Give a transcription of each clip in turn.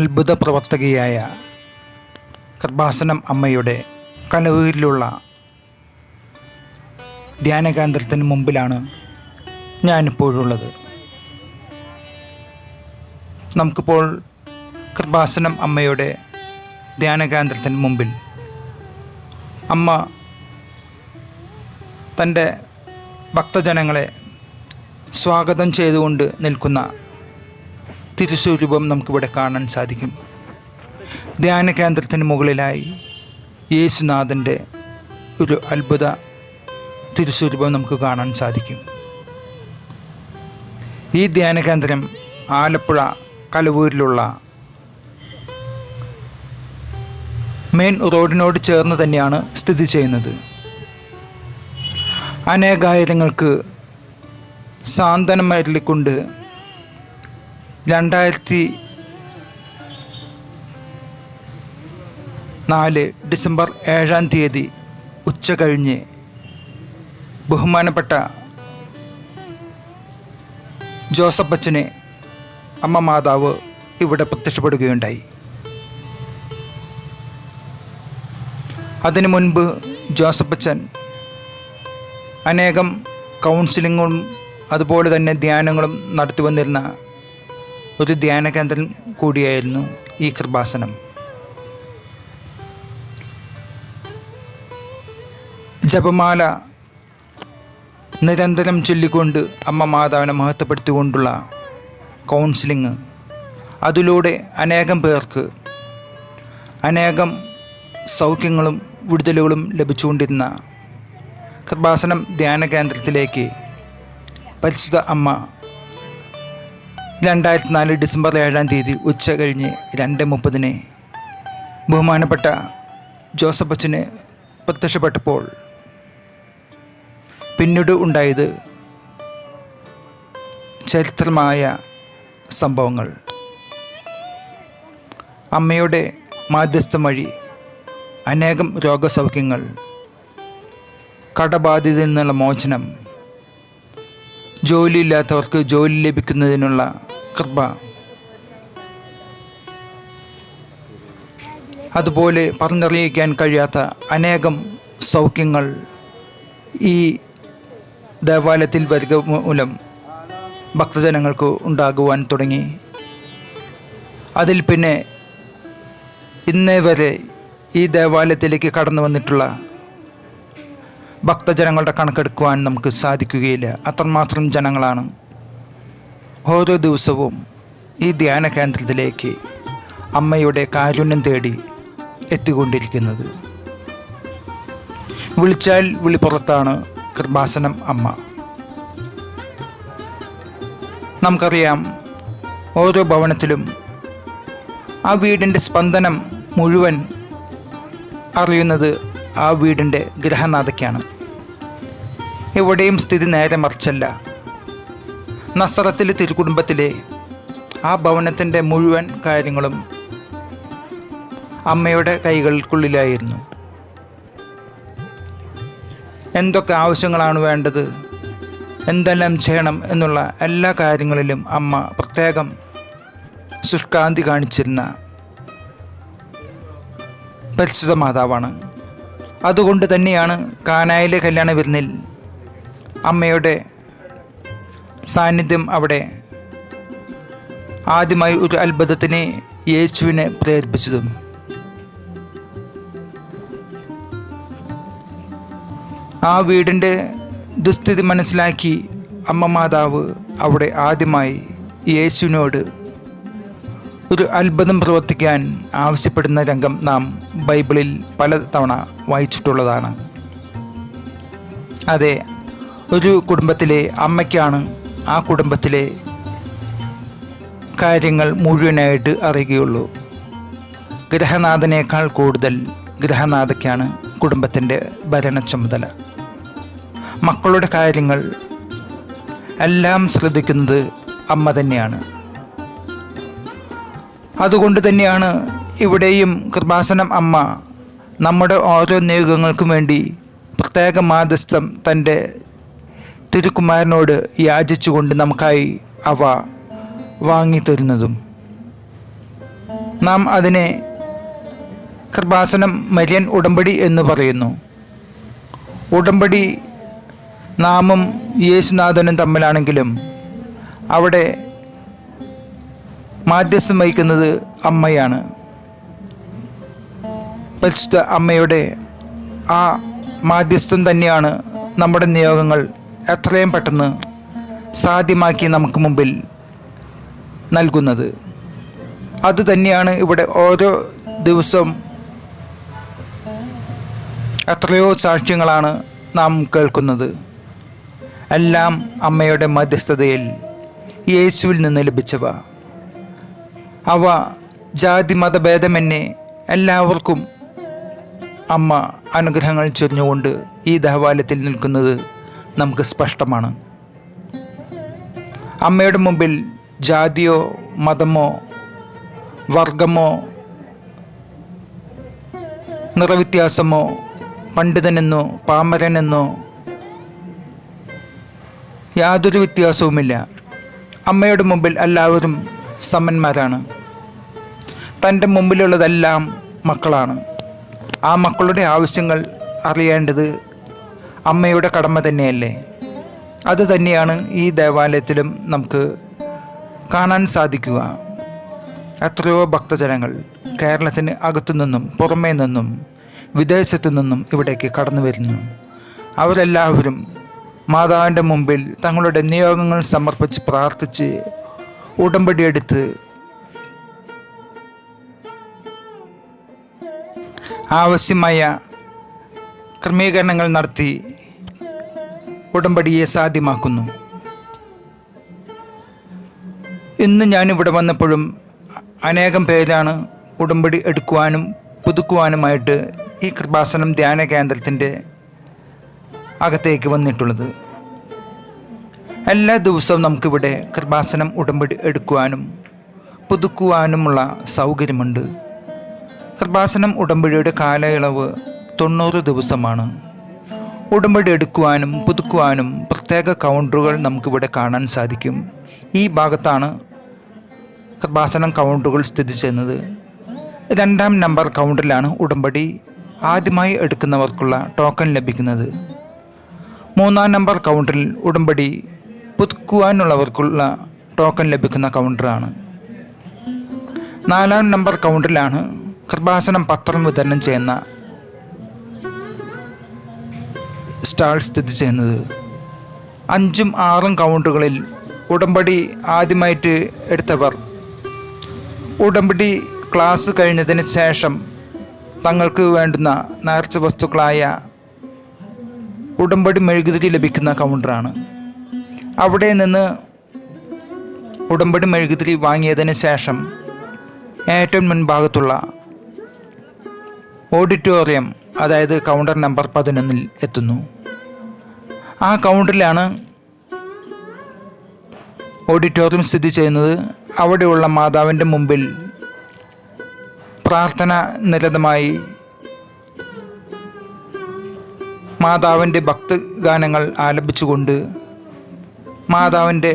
അത്ഭുത പ്രവർത്തകയായ കൃപാസനം അമ്മയുടെ കലവൂരിലുള്ള ധ്യാനകേന്ദ്രത്തിന് മുമ്പിലാണ് ഞാനിപ്പോഴുള്ളത്. നമുക്കിപ്പോൾ കൃപാസനം അമ്മയുടെ ധ്യാനകേന്ദ്രത്തിന് മുമ്പിൽ അമ്മ തന്റെ ഭക്തജനങ്ങളെ സ്വാഗതം ചെയ്തുകൊണ്ട് നിൽക്കുന്ന തിരുസ്വരൂപം നമുക്കിവിടെ കാണാൻ സാധിക്കും. ധ്യാന കേന്ദ്രത്തിന് മുകളിലായി യേശുനാഥന്റെ ഒരു അത്ഭുത തിരുസ്വരൂപം നമുക്ക് കാണാൻ സാധിക്കും. ഈ ധ്യാന കേന്ദ്രം ആലപ്പുഴ കലവൂരിലുള്ള മെയിൻ റോഡിനോട് ചേർന്ന് തന്നെയാണ് സ്ഥിതി ചെയ്യുന്നത്. അനേകായിരങ്ങൾക്ക് സാന്ത്വനം അരുളിക്കൊണ്ട് രണ്ടായിരത്തി നാല് ഡിസംബർ ഏഴാം തീയതി ഉച്ച കഴിഞ്ഞ് ബഹുമാനപ്പെട്ട ജോസഫ് അച്ഛനെ അമ്മ മാതാവ് ഇവിടെ പ്രത്യക്ഷപ്പെടുകയുണ്ടായി. അതിനു മുൻപ് ജോസഫ് അച്ഛൻ അനേകം കൗൺസിലിങ്ങും അതുപോലെ തന്നെ ധ്യാനങ്ങളും നടത്തി വന്നിരുന്ന ഒരു ധ്യാന കേന്ദ്രം കൂടിയായിരുന്നു ഈ കൃപാസനം. ജപമാല നിരന്തരം ചൊല്ലിക്കൊണ്ട് അമ്മ മാതാവിനെ മഹത്വപ്പെടുത്തിക്കൊണ്ടുള്ള കൗൺസിലിങ് അതിലൂടെ അനേകം പേർക്ക് അനേകം സൗഖ്യങ്ങളും വിടുതലുകളും ലഭിച്ചുകൊണ്ടിരുന്ന കൃപാസനം ധ്യാന കേന്ദ്രത്തിലേക്ക് പരിശുദ്ധ അമ്മ രണ്ടായിരത്തി നാല് ഡിസംബർ ഏഴാം തീയതി ഉച്ച കഴിഞ്ഞ് രണ്ട് മുപ്പതിന് ബഹുമാനപ്പെട്ട ജോസഫ് അച്ഛന് പ്രത്യക്ഷപ്പെട്ടപ്പോൾ പിന്നീട് ഉണ്ടായത് ചരിത്രമായ സംഭവങ്ങൾ. അമ്മയുടെ മാധ്യസ്ഥം വഴി അനേകം രോഗസൗഖ്യങ്ങൾ കടബാധ്യതയിൽ നിന്നുള്ള മോചനം ജോലിയില്ലാത്തവർക്ക് ജോലി ലഭിക്കുന്നതിനുള്ള കൃപ അതുപോലെ പറഞ്ഞറിയിക്കാൻ കഴിയാത്ത അനേകം സൗഖ്യങ്ങൾ ഈ ദേവാലയത്തിൽ വരിക മൂലം ഭക്തജനങ്ങൾക്ക് ഉണ്ടാകുവാൻ തുടങ്ങി. അതിൽ പിന്നെ ഇന്നേ വരെ ഈ ദേവാലയത്തിലേക്ക് കടന്നു വന്നിട്ടുള്ള ഭക്തജനങ്ങളുടെ കണക്കെടുക്കുവാൻ നമുക്ക് സാധിക്കുകയില്ല. അത്രമാത്രം ജനങ്ങളാണ്. ഓരോ ദിവസവും ഈ ധ്യാന കേന്ദ്രത്തിലേക്ക് അമ്മയുടെ കാരുണ്യം തേടി എത്തിക്കൊണ്ടിരിക്കുന്നത്. വിളിച്ചാൽ വിളിപ്പുറത്താണ് കൃപാസനം അമ്മ. നമുക്കറിയാം ഓരോ ഭവനത്തിലും ആ വീടിന്റെ സ്പന്ദനം മുഴുവൻ അറിയുന്നത് ആ വീടിന്റെ ഗ്രഹനാഥയ്ക്കാണ്. എവിടെയും സ്ഥിതി നേരെ മറിച്ചല്ല. നസറത്തിലെ തിരുക്കുടുംബത്തിലെ ആ ഭവനത്തിന്റെ മുഴുവൻ കാര്യങ്ങളും അമ്മയുടെ കൈകൾക്കുള്ളിലായിരുന്നു. എന്തൊക്കെ ആവശ്യങ്ങളാണ് വേണ്ടത്? എന്തെല്ലാം ചെയ്യണം എന്നുള്ള എല്ലാ കാര്യങ്ങളിലും അമ്മ പ്രത്യേകം ശുഷ്കാന്തി കാണിച്ചിരുന്ന പരിശുദ്ധ മാതാവാണ്. അതുകൊണ്ട് തന്നെയാണ് കാനായിലെ കല്യാണ വിരുന്നിൽ അമ്മയുടെ സാന്നിധ്യം അവിടെ. ആദ്യമായി ഒരു അത്ഭുതത്തിനെ യേശുവിനെ പ്രേരിപ്പിച്ചതും. ആ വീടിന്റെ ദുസ്ഥിതി മനസ്സിലാക്കി അമ്മ മാതാവ് അവിടെ ആദ്യമായി യേശുവിനോട് ഒരു അത്ഭുതം പ്രവർത്തിക്കാൻ ആവശ്യപ്പെടുന്ന രംഗം നാം ബൈബിളിൽ പല തവണ വായിച്ചിട്ടുള്ളതാണ്. അതെ ഒരു കുടുംബത്തിലെ അമ്മയ്ക്കാണ് ആ കുടുംബത്തിലെ കാര്യങ്ങൾ മുഴുവനായിട്ട് അറിയുകയുള്ളൂ. ഗ്രഹനാഥനേക്കാൾ കൂടുതൽ ഗ്രഹനാഥയ്ക്കാണ് കുടുംബത്തിന്റെ ഭരണ ചുമതല മക്കളുടെ കാര്യങ്ങൾ എല്ലാം ശ്രദ്ധിക്കുന്നത് അമ്മ തന്നെയാണ്. അതുകൊണ്ട് തന്നെയാണ് ഇവിടെയും കൃപാസനം അമ്മ നമ്മുടെ ഓരോ നിയോഗങ്ങൾക്കും വേണ്ടി പ്രത്യേക മാധ്യസ്ഥം തന്റെ തിരുക്കുമാരനോട് യാചിച്ചുകൊണ്ട് നമുക്കായി അവ വാങ്ങിത്തരുന്നതും. നാം അതിനെ കൃപാസനം മരിയൻ ഉടമ്പടി എന്ന് പറയുന്നു. ഉടമ്പടി നാമും യേശുനാഥനും തമ്മിലാണെങ്കിലും അവിടെ മാധ്യസ്ഥം വഹിക്കുന്നത് അമ്മയാണ്. പരിശുദ്ധ അമ്മയുടെ ആ മാധ്യസ്ഥം തന്നെയാണ് നമ്മുടെ നിയോഗങ്ങൾ എത്രയും പെട്ടെന്ന് സാധ്യമാക്കി നമുക്ക് മുമ്പിൽ നൽകുന്നത്. അതുതന്നെയാണ് ഇവിടെ ഓരോ ദിവസം എത്രയോ സാക്ഷ്യങ്ങളാണ് നാം കേൾക്കുന്നത്. എല്ലാം അമ്മയുടെ മധ്യസ്ഥതയിൽ യേശുവിൽ നിന്ന് ലഭിച്ചവ. അവ ജാതി മതഭേദമെന്നെ എല്ലാവർക്കും അമ്മ അനുഗ്രഹങ്ങൾ ചൊരിഞ്ഞുകൊണ്ട് ഈ ദേവാലയത്തിൽ നിൽക്കുന്നത് നമുക്ക് സ്പഷ്ടമാണ്. അമ്മയുടെ മുമ്പിൽ ജാതിയോ മതമോ വർഗമോ നിറവ്യത്യാസമോ പണ്ഡിതനെന്നോ പാമരനെന്നോ യാതൊരു വ്യത്യാസവുമില്ല. അമ്മയുടെ മുമ്പിൽ എല്ലാവരും സമന്മാരാണ്. തന്റെ മുമ്പിലുള്ളതെല്ലാം മക്കളാണ്. ആ മക്കളുടെ ആവശ്യങ്ങൾ അറിയേണ്ടത് അമ്മയുടെ കടമ തന്നെയല്ലേ? അത് തന്നെയാണ് ഈ ദേവാലയത്തിലും നമുക്ക് കാണാൻ സാധിക്കുക. എത്രയോ ഭക്തജനങ്ങൾ കേരളത്തിന് അകത്തു നിന്നും പുറമേ നിന്നും വിദേശത്തു നിന്നും ഇവിടേക്ക് കടന്നു വരുന്നു. അവരെല്ലാവരും മാതാവിന്റെ മുമ്പിൽ തങ്ങളുടെ നിയോഗങ്ങൾ സമർപ്പിച്ച് പ്രാർത്ഥിച്ച് ഉടമ്പടിയെടുത്ത് ആവശ്യമായ ക്രമീകരണങ്ങൾ നടത്തി ഉടമ്പടിയെ സാധ്യമാക്കുന്നു. ഇന്ന് ഞാനിവിടെ വന്നപ്പോഴും അനേകം പേരാണ് ഉടമ്പടി എടുക്കുവാനും പുതുക്കുവാനുമായിട്ട് ഈ കൃപാസനം ധ്യാന കേന്ദ്രത്തിന്റെ അകത്തേക്ക് വന്നിട്ടുള്ളത്. എല്ലാ ദിവസവും നമുക്കിവിടെ കൃപാസനം ഉടമ്പടി എടുക്കുവാനും പുതുക്കുവാനുമുള്ള സൗകര്യമുണ്ട്. കൃപാസനം ഉടമ്പടിയുടെ കാലയളവ് തൊണ്ണൂറ് ദിവസമാണ്. ഉടമ്പടി എടുക്കുവാനും പുതുക്കുവാനും പ്രത്യേക കൗണ്ടറുകൾ നമുക്കിവിടെ കാണാൻ സാധിക്കും. ഈ ഭാഗത്താണ് കൃപാസനം കൗണ്ടറുകൾ സ്ഥിതി ചെയ്യുന്നത്. രണ്ടാം നമ്പർ കൗണ്ടറിലാണ് ഉടമ്പടി ആദ്യമായി എടുക്കുന്നവർക്കുള്ള ടോക്കൺ ലഭിക്കുന്നത്. മൂന്നാം നമ്പർ കൗണ്ടറിൽ ഉടമ്പടി പുതുക്കുവാനുള്ളവർക്കുള്ള ടോക്കൺ ലഭിക്കുന്ന കൗണ്ടറാണ്. നാലാം നമ്പർ കൗണ്ടറിലാണ് കൃപാസനം പത്രം വിതരണം ചെയ്യുന്ന സ്റ്റാൾ സ്ഥിതി ചെയ്യുന്നത്. അഞ്ചും ആറും കൗണ്ടറുകളിൽ ഉടമ്പടി ആദ്യമായിട്ട് എടുത്തവർ. ഉടമ്പടി ക്ലാസ് കഴിഞ്ഞതിന് ശേഷം തങ്ങൾക്ക് വേണ്ടുന്ന നേർച്ച വസ്തുക്കളായ ഉടമ്പടി മെഴുകുതിരി ലഭിക്കുന്ന കൗണ്ടറാണ്. അവിടെ നിന്ന് ഉടമ്പടി മെഴുകുതിരി വാങ്ങിയതിന് ശേഷം ഏറ്റവും മുൻഭാഗത്തുള്ള ഓഡിറ്റോറിയം അതായത് കൗണ്ടർ നമ്പർ പതിനൊന്നിൽ എത്തുന്നു. ആ കൗണ്ടറിലാണ് ഓഡിറ്റോറിയം സ്ഥിതി ചെയ്യുന്നത്. അവിടെയുള്ള മാതാവിന്റെ മുമ്പിൽ പ്രാർത്ഥന നിരതമായി മാതാവിന്റെ ഭക്തഗാനങ്ങൾ ആലപിച്ചുകൊണ്ട് മാതാവിന്റെ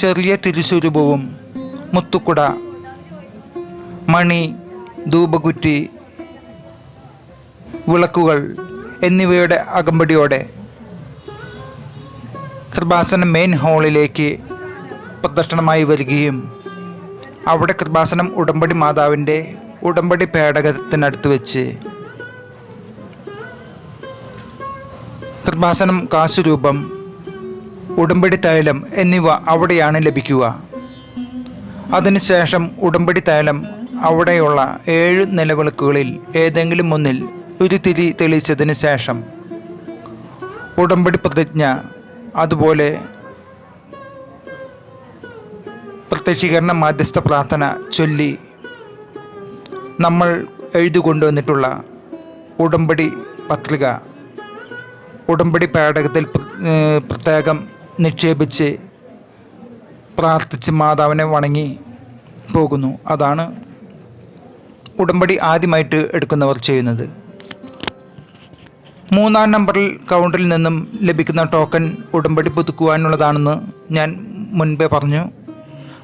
ചെറിയ തിരുസ്വരൂപവും മുത്തുക്കുട മണി ധൂപകുറ്റി വിളക്കുകൾ എന്നിവയുടെ അകമ്പടിയോടെ കൃപാസനം മെയിൻ ഹാളിലേക്ക് പ്രദർശനമായി വരികയും അവിടെ കൃപാസനം ഉടമ്പടി മാതാവിന്റെ ഉടമ്പടി പേടകത്തിനടുത്ത് വെച്ച് കൃപാസനം കാശുരൂപം ഉടമ്പടി തൈലം എന്നിവ അവിടെയാണ് ലഭിക്കുക. അതിനുശേഷം ഉടമ്പടി തൈലം അവിടെയുള്ള ഏഴ് നിലവിളക്കുകളിൽ ഏതെങ്കിലും ഒന്നിൽ ഒരു തിരി തെളിയിച്ചതിന് ശേഷം ഉടമ്പടി പ്രതിജ്ഞ അതുപോലെ പ്രത്യക്ഷീകരണ മാധ്യസ്ഥ പ്രാർത്ഥന ചൊല്ലി നമ്മൾ എഴുതി കൊണ്ടുവന്നിട്ടുള്ള ഉടമ്പടി പത്രിക ഉടമ്പടി പേടകത്തിൽ പ്ര- പ്രത്യേകം നിക്ഷേപിച്ച് പ്രാർത്ഥിച്ച് മാതാവിനെ വണങ്ങി പോകുന്നു. അതാണ് ഉടമ്പടി ആദ്യമായിട്ട് എടുക്കുന്നവർ ചെയ്യുന്നത്. മൂന്നാം നമ്പറിൽ കൗണ്ടറിൽ നിന്നും ലഭിക്കുന്ന ടോക്കൺ ഉടമ്പടി പുതുക്കുവാനുള്ളതാണെന്ന് ഞാൻ മുൻപേ പറഞ്ഞു.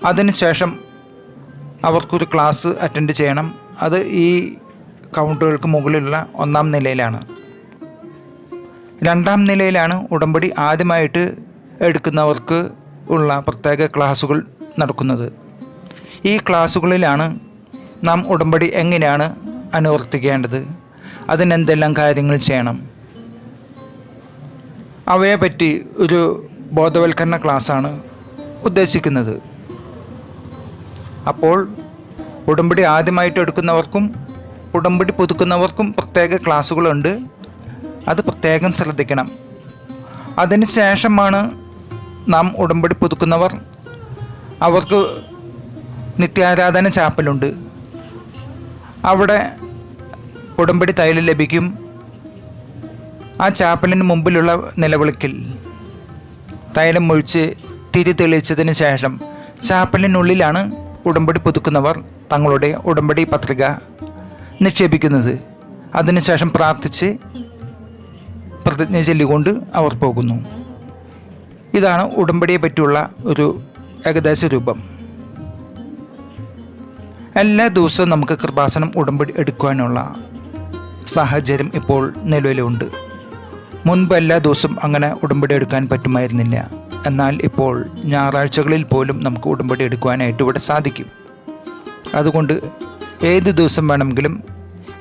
അതിനുശേഷം അവർക്കൊരു ക്ലാസ് അറ്റൻഡ് ചെയ്യണം. അത് ഈ കൗണ്ടറുകൾക്ക് മുകളിലുള്ള ഒന്നാം നിലയിലാണ്. രണ്ടാം നിലയിലാണ് ഉടമ്പടി ആദ്യമായിട്ട് എടുക്കുന്നവർക്ക് ഉള്ള പ്രത്യേക ക്ലാസ്സുകൾ നടക്കുന്നത്. ഈ ക്ലാസ്സുകളിലാണ് നാം ഉടമ്പടി എങ്ങനെയാണ് അനുവർത്തിക്കേണ്ടത്? അതിനെന്തെല്ലാം കാര്യങ്ങൾ ചെയ്യണം? അവയെപ്പറ്റി ഒരു ബോധവൽക്കരണ ക്ലാസ്സാണ് ഉദ്ദേശിക്കുന്നത്. അപ്പോൾ ഉടമ്പടി ആദ്യമായിട്ട് എടുക്കുന്നവർക്കും ഉടമ്പടി പുതുക്കുന്നവർക്കും പ്രത്യേക ക്ലാസ്സുകളുണ്ട്. അത് പ്രത്യേകം ശ്രദ്ധിക്കണം. അതിന് ശേഷമാണ് നാം ഉടമ്പടി പുതുക്കുന്നവർ. അവർക്ക് നിത്യാരാധന ചാപ്പലുണ്ട്. അവിടെ ഉടമ്പടി തൈൽ ലഭിക്കും. ആ ചാപ്പലിന് മുമ്പിലുള്ള നിലവിളക്കിൽ. തൈലം ഒഴിച്ച് തിരി തെളിയിച്ചതിന് ശേഷം ചാപ്പലിനുള്ളിലാണ് ഉടമ്പടി പുതുക്കുന്നവർ തങ്ങളുടെ ഉടമ്പടി പത്രിക നിക്ഷേപിക്കുന്നത്. അതിനുശേഷം പ്രാർത്ഥിച്ച് പ്രതിജ്ഞ ചൊല്ലിക്കൊണ്ട് അവർ പോകുന്നു. ഇതാണ് ഉടമ്പടിയെ പറ്റിയുള്ള ഒരു ഏകദേശ രൂപം. എല്ലാ ദിവസവും നമുക്ക് കൃപാസനം ഉടമ്പടി എടുക്കുവാനുള്ള സാഹചര്യം ഇപ്പോൾ നിലവിലുണ്ട്. മുൻപ് എല്ലാ ദിവസവും അങ്ങനെ ഉടമ്പടി എടുക്കാൻ പറ്റുമായിരുന്നില്ല. എന്നാൽ ഇപ്പോൾ ഞായറാഴ്ചകളിൽ പോലും നമുക്ക് ഉടമ്പടി എടുക്കുവാനായിട്ട് ഇവിടെ സാധിക്കും. അതുകൊണ്ട് ഏത് ദിവസം വേണമെങ്കിലും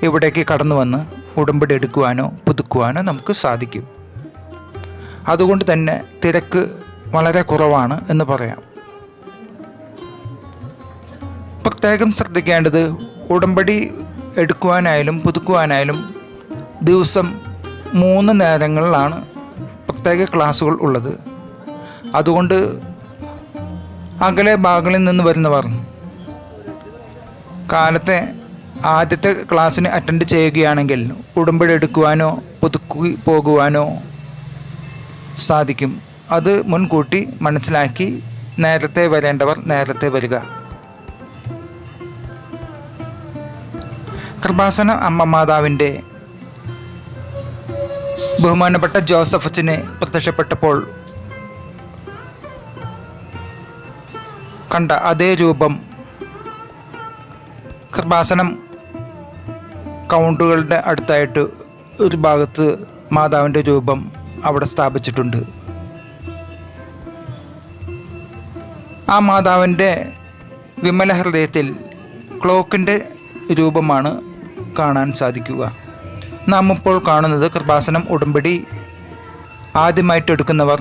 ഇവിടേക്ക് കടന്നു വന്ന് ഉടമ്പടി എടുക്കുവാനോ പുതുക്കുവാനോ നമുക്ക് സാധിക്കും. അതുകൊണ്ട് തന്നെ തിരക്ക് വളരെ കുറവാണ് എന്ന് പറയാം. പ്രത്യേകം ശ്രദ്ധിക്കേണ്ടത് ഉടമ്പടി എടുക്കുവാനായാലും പുതുക്കുവാനായാലും ദിവസം മൂന്ന് നേരങ്ങളിലാണ് പ്രത്യേക ക്ലാസ്സുകൾ ഉള്ളത്. അതുകൊണ്ട് അകലെ ഭാഗങ്ങളിൽ നിന്ന് വരുന്നവർ കാലത്തെ ആദ്യത്തെ ക്ലാസ്സിന് അറ്റൻഡ് ചെയ്യുകയാണെങ്കിൽ ഉടമ്പടി എടുക്കുവാനോ പുതുക്കി പോകുവാനോ സാധിക്കും. അത് മുൻകൂട്ടി മനസ്സിലാക്കി നേരത്തെ വരേണ്ടവർ നേരത്തെ വരിക. കൃപാസന അമ്മ മാതാവിന്റെ ബഹുമാനപ്പെട്ട ജോസഫ് അച്ഛനെ പ്രത്യക്ഷപ്പെട്ടപ്പോൾ കണ്ട അതേ രൂപം കൃപാസനം കൗണ്ടുകളുടെ അടുത്തായിട്ട് ഒരു ഭാഗത്ത് മാതാവിന്റെ രൂപം അവിടെ സ്ഥാപിച്ചിട്ടുണ്ട്. ആ മാതാവിന്റെ വിമല ഹൃദയത്തിൽ ക്ലോക്കിന്റെ രൂപമാണ് കാണാൻ സാധിക്കുക. നാം ഇപ്പോൾ കാണുന്നത് കൃപാസനം ഉടമ്പടി ആദ്യമായിട്ട് എടുക്കുന്നവർ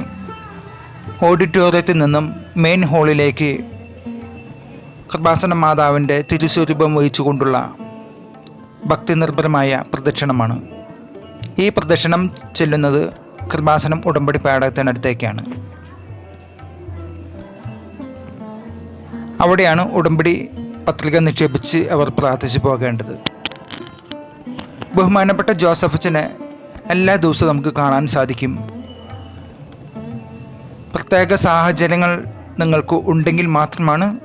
ഓഡിറ്റോറിയത്തിൽ നിന്നും മെയിൻ ഹാളിലേക്ക് കൃപാസന മാതാവിന്റെ തിരുസ്വരൂപം വഹിച്ചുകൊണ്ടുള്ള ഭക്തിനിർഭരമായ പ്രദക്ഷിണമാണ്. ഈ പ്രദക്ഷിണം ചെല്ലുന്നത് കൃപാസനം ഉടമ്പടി പേടകത്തിനടുത്തേക്കാണ് അവിടെയാണ് ഉടമ്പടി പത്രിക നിക്ഷേപിച്ച് അവർ പ്രാർത്ഥിച്ചു പോകേണ്ടത്. ബഹുമാനപ്പെട്ട ജോസഫച്ചനെ എല്ലാ ദിവസവും നമുക്ക് കാണാൻ സാധിക്കും. പ്രത്യേക സാഹചര്യങ്ങൾ നിങ്ങൾക്ക് ഉണ്ടെങ്കിൽ മാത്രമാണ്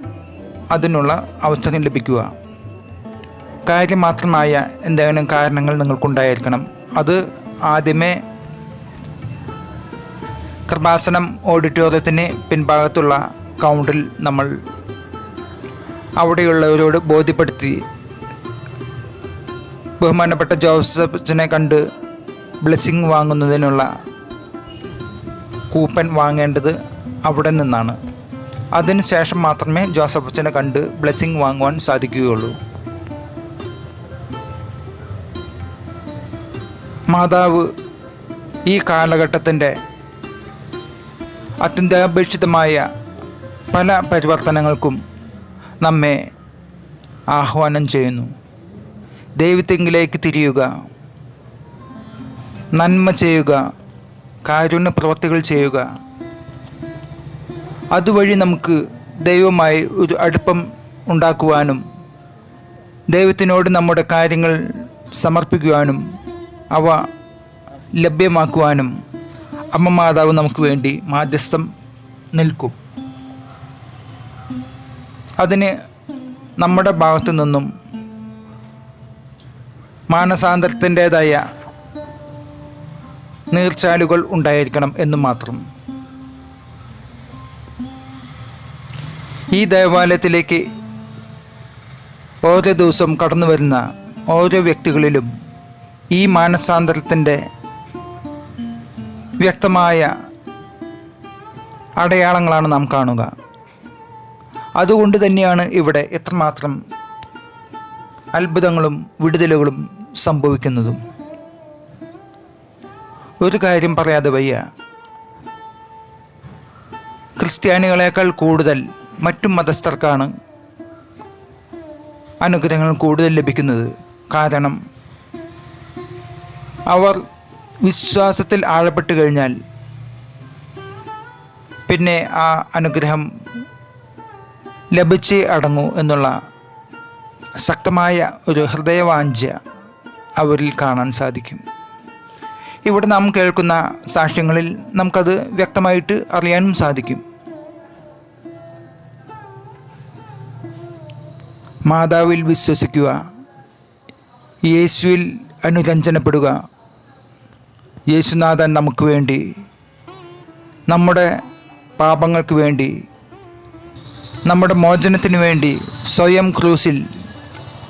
അതിനുള്ള അവസരം ലഭിക്കുക. കാര്യമാത്രമായ എന്തെങ്കിലും കാരണങ്ങൾ നിങ്ങൾക്കുണ്ടായിരിക്കണം. അത് ആദ്യമേ കൃപാസനം ഓഡിറ്റോറിയത്തിന് പിൻഭാഗത്തുള്ള കൗണ്ടിൽ നമ്മൾ അവിടെയുള്ളവരോട് ബോധ്യപ്പെടുത്തി ബഹുമാനപ്പെട്ട ജോസഫിനെ കണ്ട് ബ്ലെസ്സിങ് വാങ്ങുന്നതിനുള്ള കൂപ്പൺ വാങ്ങേണ്ടത് അവിടെ നിന്നാണ്. അതിനുശേഷം മാത്രമേ ജോസഫ് അച്ഛനെ കണ്ട് ബ്ലെസ്സിങ് വാങ്ങുവാൻ സാധിക്കുകയുള്ളൂ. മാതാവ് ഈ കാലഘട്ടത്തിന്റെ അത്യന്താപേക്ഷിതമായ പല പരിവർത്തനങ്ങൾക്കും നമ്മെ ആഹ്വാനം ചെയ്യുന്നു. ദൈവത്തെങ്കിലേക്ക് തിരിയുക. നന്മ ചെയ്യുക. കാരുണ്യ പ്രവർത്തികൾ ചെയ്യുക. അതുവഴി നമുക്ക് ദൈവമായി ഒരു അടുപ്പം ഉണ്ടാക്കുവാനും ദൈവത്തിനോട് നമ്മുടെ കാര്യങ്ങൾ സമർപ്പിക്കുവാനും അവ ലഭ്യമാക്കുവാനും അമ്മ മാതാവ് നമുക്ക് വേണ്ടി മാധ്യസ്ഥം നിൽക്കും. അതിന് നമ്മുടെ ഭാഗത്തു നിന്നും മാനസാന്തരത്തിന്റെതായ നീർച്ചാലുകൾ ഉണ്ടായിരിക്കണം എന്ന് മാത്രം. ഈ ദേവാലയത്തിലേക്ക് ഓരോ ദിവസം കടന്നു വരുന്ന ഓരോ വ്യക്തികളിലും ഈ മാനസാന്തരത്തിന്റെ വ്യക്തമായ അടയാളങ്ങളാണ് നാം കാണുക. അതുകൊണ്ട് തന്നെയാണ് ഇവിടെ എത്രമാത്രം അത്ഭുതങ്ങളും വിടുതലുകളും സംഭവിക്കുന്നതും. ഒരു കാര്യം പറയാതെ വയ്യ. ക്രിസ്ത്യാനികളെക്കാൾ കൂടുതൽ മറ്റു മതസ്ഥർക്കാണ് അനുഗ്രഹങ്ങൾ കൂടുതൽ ലഭിക്കുന്നത്. കാരണം അവർ വിശ്വാസത്തിൽ ആഴപ്പെട്ട് കഴിഞ്ഞാൽ പിന്നെ ആ അനുഗ്രഹം ലഭിച്ചേ അടങ്ങൂ എന്നുള്ള ശക്തമായ ഒരു ഹൃദയവാഞ്ച അവരിൽ കാണാൻ സാധിക്കും. ഇവിടെ നാം കേൾക്കുന്ന സാക്ഷ്യങ്ങളിൽ നമുക്കത് വ്യക്തമായിട്ട് അറിയാനും സാധിക്കും. മാതാവിൽ വിശ്വസിക്കുക യേശുവിൽ അനുരഞ്ജനപ്പെടുക യേശുനാഥൻ നമുക്ക് വേണ്ടി നമ്മുടെ പാപങ്ങൾക്ക് വേണ്ടി നമ്മുടെ മോചനത്തിന് വേണ്ടി സ്വയം ക്രൂസിൽ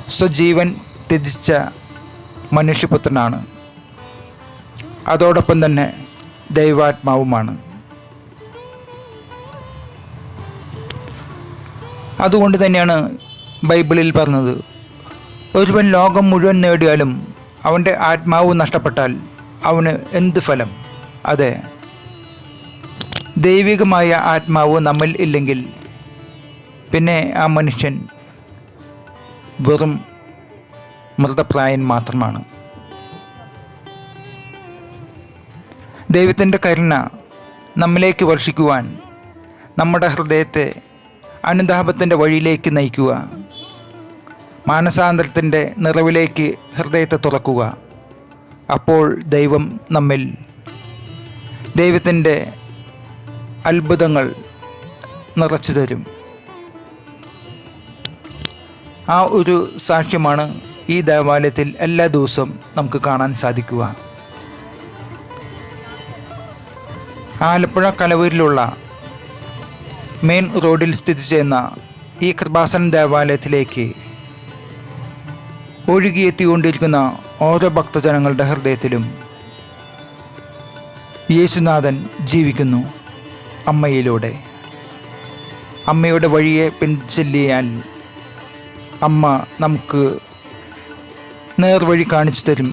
സ്വജീവൻ ത്യജിച്ച മനുഷ്യപുത്രനാണ്. അതോടൊപ്പം തന്നെ ദൈവാത്മാവുമാണ്. അതുകൊണ്ട് തന്നെയാണ് ബൈബിളിൽ പറഞ്ഞത് ഒരുവൻ ലോകം മുഴുവൻ നേടിയാലും അവന്റെ ആത്മാവ് നഷ്ടപ്പെട്ടാൽ അവന് എന്ത് ഫലം? അതെ ദൈവികമായ ആത്മാവ് നമ്മിൽ ഇല്ലെങ്കിൽ പിന്നെ ആ മനുഷ്യൻ വെറും മൃതപ്രായൻ മാത്രമാണ്. ദൈവത്തിന്റെ കരുണ നമ്മിലേക്ക് വർഷിക്കുവാൻ നമ്മുടെ ഹൃദയത്തെ അനുതാപത്തിന്റെ വഴിയിലേക്ക് നയിക്കുക. മാനസാന്തരത്തിന്റെ നിറവിലേക്ക് ഹൃദയത്തെ തുറക്കുക. അപ്പോൾ ദൈവം നമ്മിൽ ദൈവത്തിന്റെ അത്ഭുതങ്ങൾ നിറച്ചു തരും ആ ഒരു സാക്ഷ്യമാണ് ഈ ദേവാലയത്തിൽ എല്ലാ ദിവസവും നമുക്ക് കാണാൻ സാധിക്കുക. ആലപ്പുഴ കലവൂരിലുള്ള മെയിൻ റോഡിൽ സ്ഥിതി ചെയ്യുന്ന ഈ കൃപാസൻ ദേവാലയത്തിലേക്ക് ഒഴുകിയെത്തിക്കൊണ്ടിരിക്കുന്ന ഓരോ ഭക്തജനങ്ങളുടെ ഹൃദയത്തിലും യേശുനാഥൻ ജീവിക്കുന്നു അമ്മയിലൂടെ. അമ്മയുടെ വഴിയെ പിൻചെല്ലിയാൽ അമ്മ നമുക്ക് നേർവഴി കാണിച്ചു തരും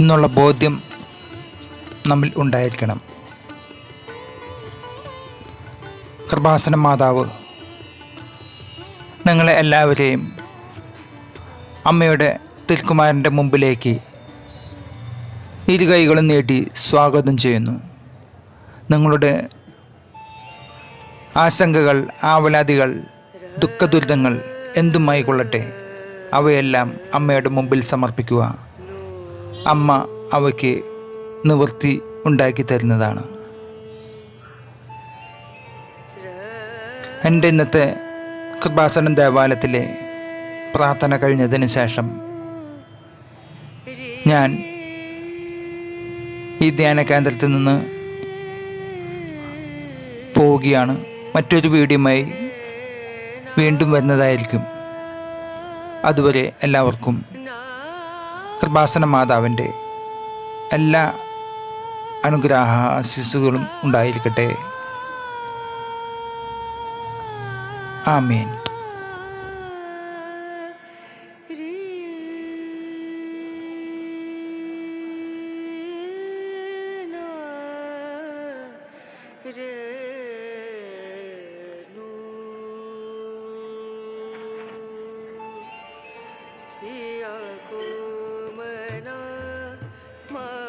എന്നുള്ള ബോധ്യം നമ്മിൽ ഉണ്ടായിരിക്കണം. കൃപാസന മാതാവ് നിങ്ങളെ എല്ലാവരെയും അമ്മയുടെ തിൽക്കുമാരന്റെ മുമ്പിലേക്ക് ഇരു കൈകളും നീട്ടി സ്വാഗതം ചെയ്യുന്നു. നിങ്ങളുടെ ആശങ്കകൾ ആവലാതികൾ ദുഃഖദുരിതങ്ങൾ എന്തുമായി കൊള്ളട്ടെ? അവയെല്ലാം അമ്മയുടെ മുമ്പിൽ സമർപ്പിക്കുക. അമ്മ അവയ്ക്ക് നിവൃത്തി ഉണ്ടാക്കി തരുന്നതാണ്. എന്റെ ഇന്നത്തെ കൃപാസനം ദേവാലയത്തിലെ പ്രാർത്ഥന കഴിഞ്ഞതിന് ശേഷം ഞാൻ ഈ ധ്യാന കേന്ദ്രത്തിൽ നിന്ന് പോവുകയാണ്. മറ്റൊരു വീഡിയോയുമായി വീണ്ടും വരുന്നതായിരിക്കും. അതുവരെ എല്ലാവർക്കും കൃപാസന മാതാവിന്റെ എല്ലാ അനുഗ്രഹ ആശിസ്സുകളും ഉണ്ടായിരിക്കട്ടെ. ആമീൻ. my